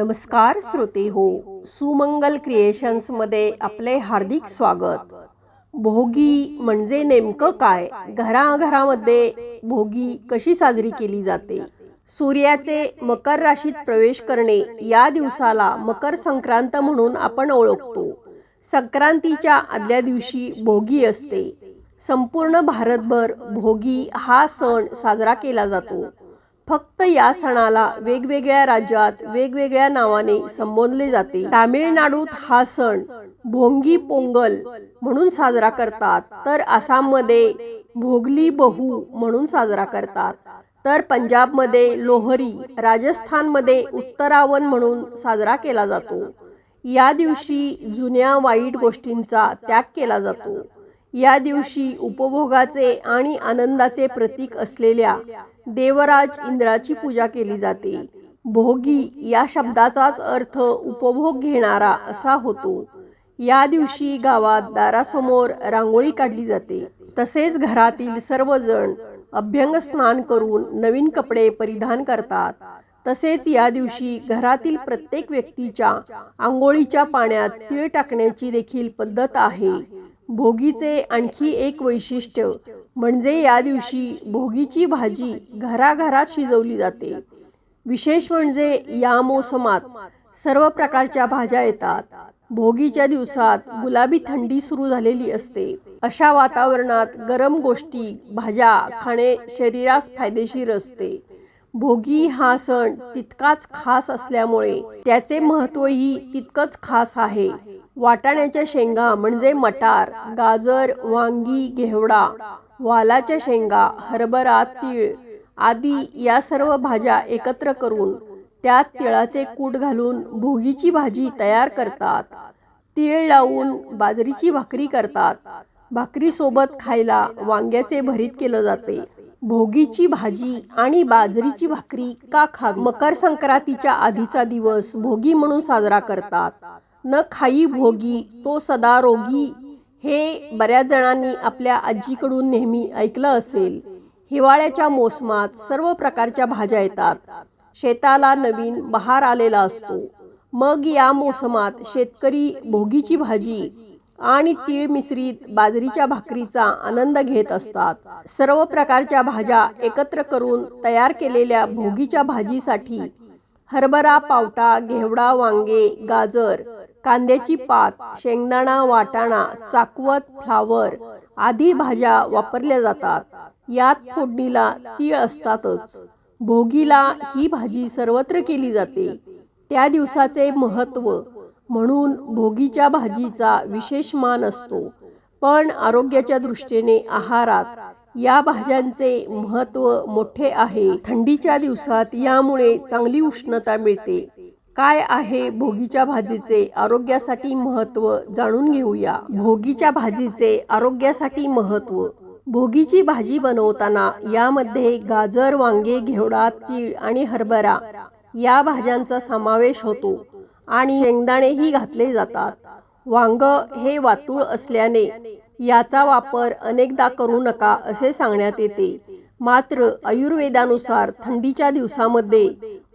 नमस्कार श्रोते हो सुमंगल क्रिएशन्समध्ये आपले हार्दिक स्वागत. भोगी म्हणजे नेमकं काय? घराघरामध्ये भोगी कशी साजरी केली जाते? सूर्याचे मकर राशीत प्रवेश करणे या दिवसाला मकर संक्रांत म्हणून आपण ओळखतो. संक्रांतीच्या आदल्या दिवशी भोगी असते. संपूर्ण भारतभर भोगी हा सण साजरा केला जातो. फक्त या सणाला वेगवेगळ्या राज्यात वेगवेगळ्या नावाने संबोधले जाते. तामिळनाडूत हा सण भोंगी पोंगल म्हणून साजरा करतात. तर आसाममध्ये भोगली बहु म्हणून साजरा करतात. तर पंजाबमध्ये लोहरी राजस्थानमध्ये उत्तरावण म्हणून साजरा केला जातो. या दिवशी जुन्या वाईट गोष्टींचा त्याग केला जातो. या दिवशी उपभोगाचे आणि आनंदाचे प्रतीक असलेल्या देवराज इंद्राची पूजा केली जाते. भोगी या शब्दाचाच अर्थ उपभोग घेणारा असा होतो. या दिवशी गावात दारासमोर रांगोळी काढली जाते. तसेच घरातील सर्वजण अभ्यंग स्नान करून नवीन कपडे परिधान करतात. तसेच या दिवशी घरातील प्रत्येक व्यक्तीच्या आंघोळीच्या पाण्यात तीळ टाकण्याची देखील पद्धत आहे. भोगीचे आणखी एक वैशिष्ट्य म्हणजे या दिवशी भोगीची भाजी घराघरात शिजवली जाते. विशेष म्हणजे या मोसमात सर्व प्रकारच्या भाज्या येतात. भोगीच्या दिवसात गुलाबी थंडी सुरू झालेली असते. अशा वातावरणात गरम गोष्टी भाज्या खाणे शरीरास फायदेशीर असते. भोगी हा सण तितकाच खास असल्यामुळे त्याचे महत्वही तितकंच खास आहे. वाटाण्याच्या शेंगा म्हणजे मटार गाजर वांगी घेवडा वालाच्या शेंगा हरभरा तीळ आदी या सर्व भाज्या एकत्र करून त्यात तिळाचे कूट घालून भोगीची भाजी तयार करतात. तीळ लावून बाजरीची भाकरी करतात. भाकरीसोबत खायला वांग्याचे भरीत केलं जाते. भोगीची भाजी आणि बाजरीची भाकरी का खावी? मकर संक्रांतीच्या आधीचा दिवस भोगी म्हणून साजरा करतात. न खाई भोगी तो सदा रोगी. हे बऱ्याच जणांनी आपल्या आजीकडून नेहमी ऐकलं असेल. हिवाळ्याच्या मोसमात सर्व प्रकारच्या भाज्या येतात. शेताला नवीन बहार आलेला असतो. मग या मोसमात शेतकरी भोगीची भाजी आणि तीळ मिश्रित बाजरीच्या भाकरीचा आनंद घेत असतात. सर्व प्रकारच्या भाज्या एकत्र करून तयार केलेल्या भोगीच्या भाजीसाठी हरभरा पावटा घेवडा वांगे गाजर कांद्याची पात शेंगदाणा वाटाणा चाकवत फ्लावर आदी भाज्या वापरल्या जातात. यात फोडणीला तीळ असतातच. भोगीला ही भाजी सर्वत्र केली जाते. त्या दिवसाचे महत्त्व म्हणून भोगीच्या भाजीचा विशेष मान असतो. पण आरोग्याच्या दृष्टीने आहारात या भाज्यांचे महत्त्व मोठे आहे. थंडीच्या दिवसात यामुळे चांगली उष्णता मिळते. काय आहे भोगीच्या भाजीचे आरोग्यासाठी महत्त्व जाणून घेऊया. भोगीच्या भाजीचे आरोग्यासाठी महत्त्व. भोगीची भाजी बनवताना यामध्ये गाजर वांगे घेवडा तीळ आणि हरभरा या भाज्यांचा समावेश होतो आणि शेंगदाणेही घातले जातात. वांग हे वातूळ असल्याने याचा वापर अनेकदा करू नका असे सांगण्यात येते. मात्र आयुर्वेदानुसार थंडीच्या दिवसामध्ये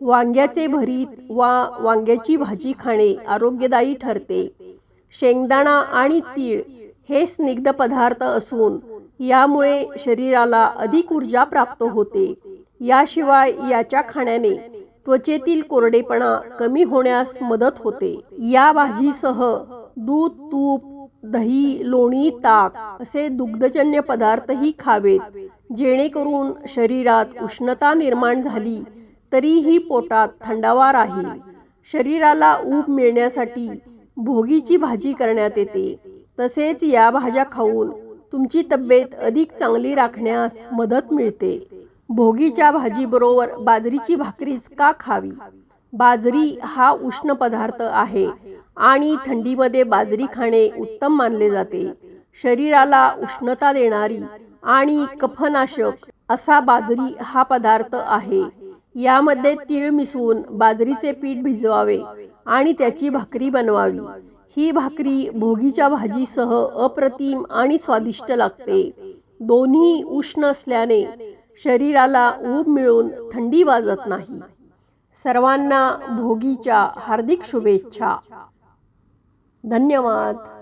वांग्याचे भरीत वा वांग्याची भाजी खाणे आरोग्यदायी ठरते. शेंगदाणा आणि तीळ हे स्निग्ध पदार्थ असून यामुळे शरीराला अधिक ऊर्जा प्राप्त होते. याशिवाय याच्या खाण्याने त्वचेतील कोरडेपणा कमी होण्यास मदत होते. या भाजीसह दूध तूप दही लोणी ताक असे दुग्धजन्य पदार्थही खावेत जेणेकरून शरीरात उष्णता निर्माण झाली तरीही पोटात थंडावा राहील. शरीराला ऊब मिळण्यासाठी भोगीची भाजी करण्यात येते. तसेच या भाज्या खाऊन तुमची तब्येत अधिक चांगली राखण्यास मदत मिळते. भोगीच्या भाजीबरोबर बाजरीची भाकरीच का खावी? बाजरी हा उष्ण पदार्थ आहे आणि थंडीमध्ये बाजरी खाणे उत्तम मानले जाते. शरीराला उष्णता देणारी आणि कफनाशक असा बाजरी हा पदार्थ आहे. यामध्ये तीळ मिसळून बाजरीचे पीठ भिजवावे आणि त्याची भाकरी बनवावी. ही भाकरी भोगीच्या भाजीसह अप्रतिम आणि स्वादिष्ट लागते. दोन्ही उष्ण असल्याने शरीराला ऊब मिळून थंडी वाजत नाही. सर्वांना भोगीच्या हार्दिक शुभेच्छा. धन्यवाद.